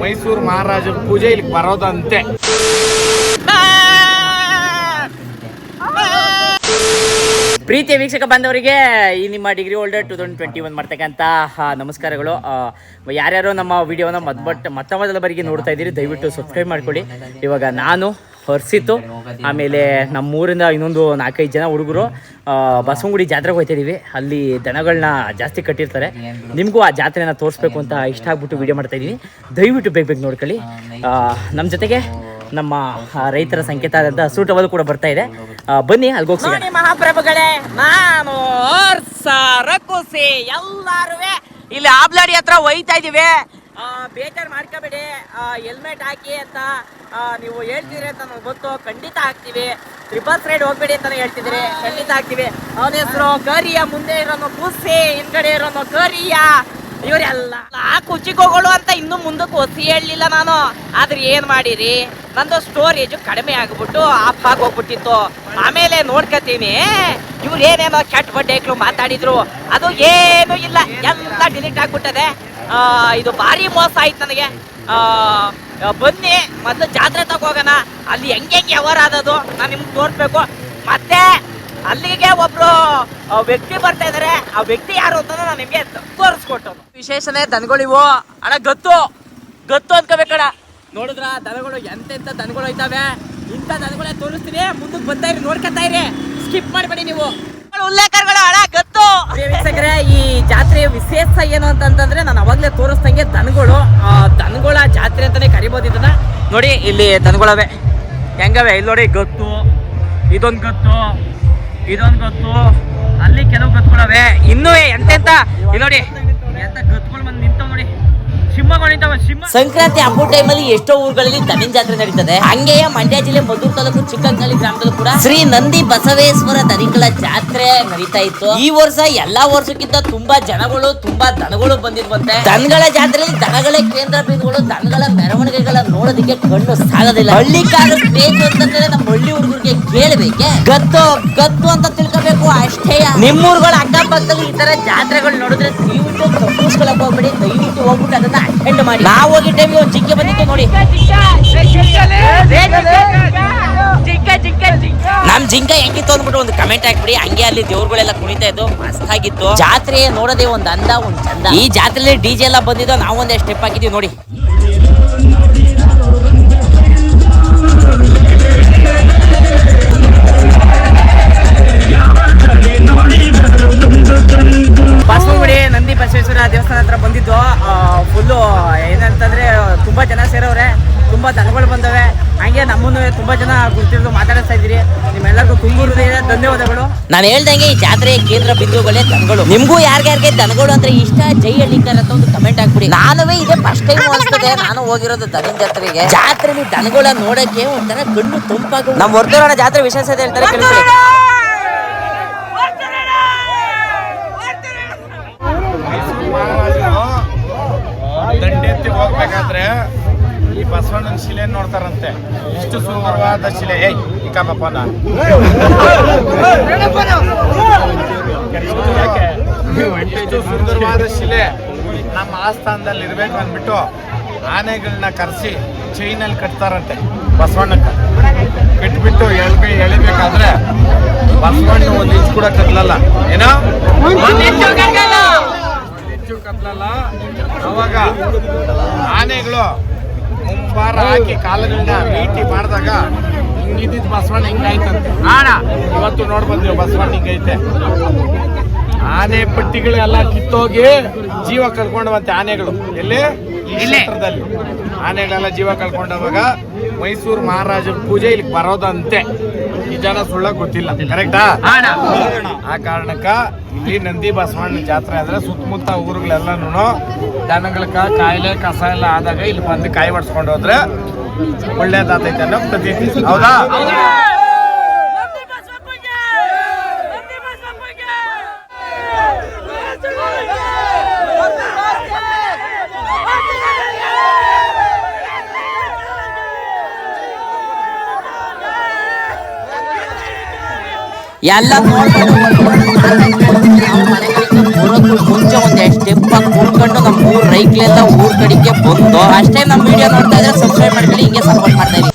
ಮೈಸೂರು ಮಹಾರಾಜರ ಪೂಜೆ ಇಲ್ಲಿ ಬರೋದಂತೆ. ಪ್ರೀತಿಯ ವೀಕ್ಷಕ ಬಂದವರಿಗೆ ಈ ನಿಮ್ಮ degree holder two thousand twenty one ಮಾಡ್ತಕ್ಕಂಥ ನಮಸ್ಕಾರಗಳು. ಯಾರ್ಯಾರು ನಮ್ಮ ವಿಡಿಯೋನ ಮತ್ ಮೊತ್ತ ಮೊದಲ ಬಾರಿಗೆ ನೋಡ್ತಾ ಇದ್ದೀರಿ, ದಯವಿಟ್ಟು ಸಬ್ಸ್ಕ್ರೈಬ್ ಮಾಡ್ಕೊಳ್ಳಿ. ಇವಾಗ ನಾನು ಹರ್ಸಿತ್ತು. ಆಮೇಲೆ ನಮ್ಮೂರಿಂದ ಇನ್ನೊಂದು ನಾಲ್ಕೈದು ಜನ ಹುಡುಗರು ಬಸವಂಗುಡಿ ಜಾತ್ರೆಗೆ ಹೋಗ್ತಾ ಇದೀವಿ ಅಲ್ಲಿ ದನಗಳನ್ನ ಜಾಸ್ತಿ ಕಟ್ಟಿರ್ತಾರೆ. ನಿಮಗೂ ಆ ಜಾತ್ರೆನ ತೋರಿಸ್ಬೇಕು ಅಂತ ಇಷ್ಟ ಆಗ್ಬಿಟ್ಟು ವಿಡಿಯೋ ಮಾಡ್ತಾ ಇದೀನಿ ದಯವಿಟ್ಟು ಬೇಗ ಬೇಗ ನೋಡ್ಕೊಳ್ಳಿ. ನಮ್ಮ ಜೊತೆಗೆ ನಮ್ಮ ರೈತರ ಸಂಕೇತ ಆದಂತ ಸೂಟವಾದ ಕೂಡ ಬರ್ತಾ ಇದೆ. ಬನ್ನಿ ಅಲ್ಗೋಗಿ ಮಹಾಪ್ರಭುಗಳೇ ನಾನು ಸರಕುಸಿ ಎಲ್ಲಾರು ಇಲ್ಲಿ ಆಬ್ಲಾಡಿ ಹತ್ರ ಒಯ್ತಾ ಇದೀವಿ. ಬೇಜಾರ್ ಮಾಡ್ಕೋಬೇಡಿ. ಹೆಲ್ಮೆಟ್ ಹಾಕಿ ಅಂತ ನೀವು ಹೇಳ್ತೀರಿ ಅಂತ ನಮ್ಗೆ ಗೊತ್ತು. ಖಂಡಿತ ಹಾಕ್ತೀವಿ. ತ್ರಿಬಲ್ ರೈಡ್ ಹೋಗ್ಬೇಡಿ ಅಂತಾನೆ ಹೇಳ್ತಿದ್ರೆ ಖಂಡಿತ ಹಾಕ್ತೀವಿ. ಅವನ ಹೆಸರು ಗರಿಯ, ಮುಂದೆ ಇರೋನು ಕೂಸಿ ಹಿಂದ್ಗಡೆ ಇರೋನು ಗರಿಯ. ಇವರೆಲ್ಲ ಆ ಕುಚಿಕೋಗಳು ಅಂತ ಇನ್ನು ಮುಂದಕ್ಕೆ ಒಸಿ ಹೇಳಲಿಲ್ಲ ನಾನು. ಆದ್ರೆ ಏನ್ ಮಾಡಿರಿ? ನಂದು ಸ್ಟೋರೇಜ್ ಕಡಿಮೆ ಆಗ್ಬಿಟ್ಟು ಆಫ್ ಆಗಿ ಹೋಗ್ಬಿಟ್ಟಿತ್ತು. ಆಮೇಲೆ ನೋಡ್ಕತೀನಿ. ಇವ್ರು ಏನೇನೋ ಕೆಟ್ಟ ಬಡ್ಡೆಗಳು ಮಾತಾಡಿದ್ರು. ಅದು ಏನು ಇಲ್ಲ. ಎಲ್ಲ ಡಿಲೀಟ್ ಆಗ್ಬಿಟ್ಟದೆ? ಇದು ಭಾರಿ ಮೋಸ ಆಯ್ತು ನನಗೆ. ಆ, ಬನ್ನಿ ಮೊದಲು ಜಾತ್ರೆ ಹೋಗೋಣ. ಅಲ್ಲಿ ಹೆಂಗೆ ಹೆಂಗೆ ವ್ಯವಹಾರ ಆದದು ನಾನು ನಿಮ್ಗೆ ತೋರಿಸ್ಬೇಕು. ಮತ್ತೆ ಅಲ್ಲಿಗೆ ಒಬ್ರು ವ್ಯಕ್ತಿ ಬರ್ತಾ ಇದಾರೆ. ಆ ವ್ಯಕ್ತಿ ಯಾರು ಅಂತ ನಾನು ನಿಮ್ಗೆ ತೋರಿಸ್ಕೊಟ್ಟು ವಿಶೇಷನೇ ದನಗಳಿವು? ಅಣ್ಣ ಗತ್ತು. ಗತ್ತು ಅನ್ಕೋಬೇಕಣ್ಣ. ನೋಡಿದ್ರ ದನಗಳು ಎಂತೆಂತ ದನಗಳು ಐತಾವೆ? ಇಂಥ ದನಗಳೇ ತೋರಿಸ್ತೀನಿ. ಮುಂದಕ್ಕೆ ಬರ್ತಾ ಇರಿ ನೋಡ್ಕೊತಾ ಇರಿ. ಸ್ಕಿಪ್ ಮಾಡಬೇಡಿ ನೀವು. ಉಲ್ಲೇಖಗಳು ಅಣ್ಣ ಗತ್ತು. ವೀಕ್ಷಕರೇ ಈ ಜಾತ್ರೆಯ ವಿಶೇಷ ಏನು ಅಂತಂದ್ರೆ ನಾನು ಅವಾಗಲೇ ತೋರಿಸ್ದಂಗೆ ದನಗಳು. ದನಗಳ ಜಾತ್ರೆ ಅಂತಾನೆ ಕರಿಬೋದು ಇದನ್ನ. ನೋಡಿ, ಇಲ್ಲಿ ದನಗಳವೆ. ಹೆಂಗವೆ? ಇಲ್ಲಿ ನೋಡಿ, ಗತ್ತು. ಇದೊಂದು ಗತ್ತು. ಇದೊಂದು ಗತ್ತು. ಅಲ್ಲಿ ಕೆಲವು ಗತ್ತುಗಳವೆ. ಇನ್ನೂ ಎಂತೆಂತ? ಇಲ್ಲಿ ನೋಡಿ. ಎಂತ ಗತ್ತುಗಳು ಸಂಕ್ರಾಂತಿ ಹಬ್ಬದ ಟೈಮಲ್ಲಿ ಎಷ್ಟೋ ಊರುಗಳಲ್ಲಿ ತಮಿನ್ ಜಾತ್ರೆ ನಡೀತದೆ. ಹಂಗೆಯೇ ಮಂಡ್ಯ ಜಿಲ್ಲೆ ಮದ್ದೂರು ತಾಲೂಕು ಚಿಕ್ಕಂಗಳಿ ಗ್ರಾಮದಲ್ಲೂ ಕೂಡ ಶ್ರೀ ನಂದಿ ಬಸವೇಶ್ವರ ದನಿಗಳ ಜಾತ್ರೆ ನಡೀತಾ ಇತ್ತು. ಈ ವರ್ಷ ಎಲ್ಲಾ ವರ್ಷಕ್ಕಿಂತ ತುಂಬಾ ಜನಗಳು, ತುಂಬಾ ದನಗಳು ಬಂದಿದ್ವಂತೆ. ದನಗಳ ಜಾತ್ರೆಯಲ್ಲಿ ದನಗಳ ಕೇಂದ್ರ ಬಿಂದುಗಳು ದನಗಳ ಮೆರವಣಿಗೆಗಳ ನೋಡೋದಕ್ಕೆ ಕಣ್ಣು ಸಾಲದಿಲ್ಲ ಹಳ್ಳಿ ಕಾಲ ಬೇಕು ಅಂತಂದ್ರೆ ನಮ್ಮ ಹಳ್ಳಿ ಹುಡುಗರಿಗೆ ಕೇಳಬೇಕೆ? ಗತ್ತು ಗತ್ತು ಅಂತ ತಿಳ್ಕೋಬೇಕು ಅಷ್ಟೇ. ನಿಮ್ಮೂರುಗಳ ಅಕ್ಕಪಕ್ಕದಲ್ಲಿ ಈ ತರ ಜಾತ್ರೆಗಳು ನೋಡಿದ್ರೆ ದಯವಿಟ್ಟು ಹೋಗ್ಬೇಡಿ ದಯವಿಟ್ಟು ಹೋಗ್ಬಿಟ್ಟು ಅದನ್ನ ಅಟೆಂಡ್ ಮಾಡಿ. ನಾವು ಹೋಗಿ ಟೈಮಿಗೆ ಒಂದು ಜಿಂಕೆ ಬಂದಿತ್ತು ನೋಡಿ. ನಮ್ ಜಿಂಕ ಹೆಂಗಿತ್ತು ಅಂದ್ಬಿಟ್ಟು ಒಂದು ಕಮೆಂಟ್ ಹಾಕ್ಬಿಡಿ. ಹಂಗೆ ಅಲ್ಲಿ ದೇವ್ರುಗಳೆಲ್ಲ ಕುಣಿತಾ ಇದ್ದು ಮಸ್ತಾಗಿತ್ತು ಜಾತ್ರೆ ನೋಡೋದೇ ಒಂದ್ ಅಂದ, ಒಂದ್ ಚಂದ. ಈ ಜಾತ್ರೆಲಿ ಡಿಜೆ ಎಲ್ಲ ಬಂದಿದ್ದು ನಾವೊಂದೇ ಸ್ಟೆಪ್ ಹಾಕಿದೀವಿ ನೋಡಿ. ತುಂಬಾ ಜನ ಗುರ್ತಿರೋದು ಮಾತಾಡಿಸ್ತಾ ಇದ್ದೀರಿ. ನಿಮ್ಮೆಲ್ಲರಿಗೂ ತುಂಬ ಹೃದಯದ ಧನ್ಯವಾದಗಳು. ನಾನು ಹೇಳ್ದಂಗೆ ಈ ಜಾತ್ರೆ ಕೇಂದ್ರ ಬಿಂದುಗಳೇ ದನಗಳು. ನಿಮ್ಗೂ ಯಾರ್ಯಾರಿಗೆ ದನಗಳು ಅಂದ್ರೆ ಇಷ್ಟ ಜೈ ಹಳ್ಳಿಕರ್ ಅಂತ ಒಂದು ಕಮೆಂಟ್ ಹಾಕ್ಬಿಡಿ. ನಾನುವೇ ಇದೆ ಫಸ್ಟ್ ಟೈಮ್ ಅನ್ಸ್ತದೆ ನಾನು ಹೋಗಿರೋದು ದನ ಜಾತ್ರೆಗೆ. ಜಾತ್ರೆಲಿ ದನಗಳ ನೋಡಕ್ಕೆ ಒಂಥರ ಕಣ್ಣು ತಂಪಾಗ ನಮ್ಮ ವರ್ಧೋರಣ ಜಾತ್ರೆ ವಿಶೇಷತೆ ಹೇಳ್ತಾರೆ ದಂಡೆತ್ತಿ ಹೋಗ್ಬೇಕಾದ್ರೆ ಬಸವಣ್ಣನ ಶಿಲೆ ನೋಡ್ತಾರಂತೆ. ಇಷ್ಟು ಸುಂದರವಾದ ಶಿಲೆ. ಏಯ್ ಕಾಮಪ್ಪನ ಇಷ್ಟು ಸುಂದರವಾದ ಶಿಲೆ. ನಮ್ಮ ಆಸ್ಥಾನದಲ್ಲಿ ಇರಬೇಕು ಅಂದ್ಬಿಟ್ಟು ಆನೆಗಳನ್ನ ಕರೆಸಿ ಚೈನಲ್ಲಿ ಕಟ್ತಾರಂತೆ ಬಸವಣ್ಣಕ್ಕೆ. ಕಟ್ಬಿಟ್ಟು ಎಳ್ಬಿ ಎಳಿಬೇಕಾದ್ರೆ ಬಸವಣ್ಣ ಒಂದು ಇಂಚು ಕೂಡ ಕತ್ಲಲ್ಲ ಏನೋ? ಹೆಚ್ಚು ಕತ್ಲಲ್ಲ ಅವಾಗ ಆನೆಗಳು ಮುಂಬಾರ ಹಾಕಿ ಕಾಲದಿಂದ ಮೀಟಿ ಮಾಡಿದಾಗ ಹಿಂಗಿದ್ದಿದ್ ಬಸವಣ್ಣ ಹಿಂಗಾಯ್ತಂತೆ. ಆಣ. ಇವತ್ತು ನೋಡ್ಬೋದು ಬಂದಿವಿ ಬಸವಣ್ಣ ಹಿಂಗೈತೆ. ಆನೆ ಪಟ್ಟಿಗಳೆಲ್ಲ ಕಿತ್ತೋಗಿ ಜೀವ ಕಳ್ಕೊಂಡವಂತೆ ಆನೆಗಳು. ಎಲ್ಲಿ? ಈ ಕ್ಷೇತ್ರದಲ್ಲಿ. ಆನೆಗಳೆಲ್ಲ ಜೀವ ಕಳ್ಕೊಂಡವಾಗ ಮೈಸೂರು ಮಹಾರಾಜರ ಪೂಜೆ ಇಲ್ಲಿ ಬರೋದಂತೆ. ಈ ಜನ ಸುಳ್ಳ ಗೊತ್ತಿಲ್ಲ. ಕರೆಕ್ಟಾ ಆ? ಕಾರಣಕ್ಕ ಇಲ್ಲಿ ನಂದಿ ಬಸವಣ್ಣ ಜಾತ್ರೆ ಆದ್ರೆ ಸುತ್ತಮುತ್ತ ಊರುಗಳೆಲ್ಲನೂ ದನಗಳಕ್ಕ ಕಾಯಿಲೆ ಕಸ ಎಲ್ಲ ಆದಾಗ ಇಲ್ಲಿ ಬಂದು ಕಾಯಿ ಹೊಡ್ಸ್ಕೊಂಡು ಹೋದ್ರೆ ಒಳ್ಳೇದಾದೈತೆ ಅನ್ನೋ ಪ್ರತೀತಿ. ಹೌದಾ? ಎಲ್ಲ ನೋಡ್ಕೊಂಡು ಬರೋದು ಮುಂಚೆ ಒಂದು ಎಷ್ಟು ಸ್ಟೆಪ್ ಹಾಕಿ ಕೂತ್ಕೊಂಡು ನಮ್ಮ ಊರ್ ರೈಕ್ಲೆಲ್ಲ ಊರ್ ಕಡೆಗೆ ಬಂದು ಅಷ್ಟೇ ನಮ್ಮ ವಿಡಿಯೋ ನೋಡ್ತಾ ಇದ್ರೆ ಸಬ್ಸ್ಕ್ರೈಬ್ ಮಾಡ್ಕೊಳ್ಳಿ, ಹಿಂಗೆ ಸಪೋರ್ಟ್ ಮಾಡ್ತಾ ಇರಿ.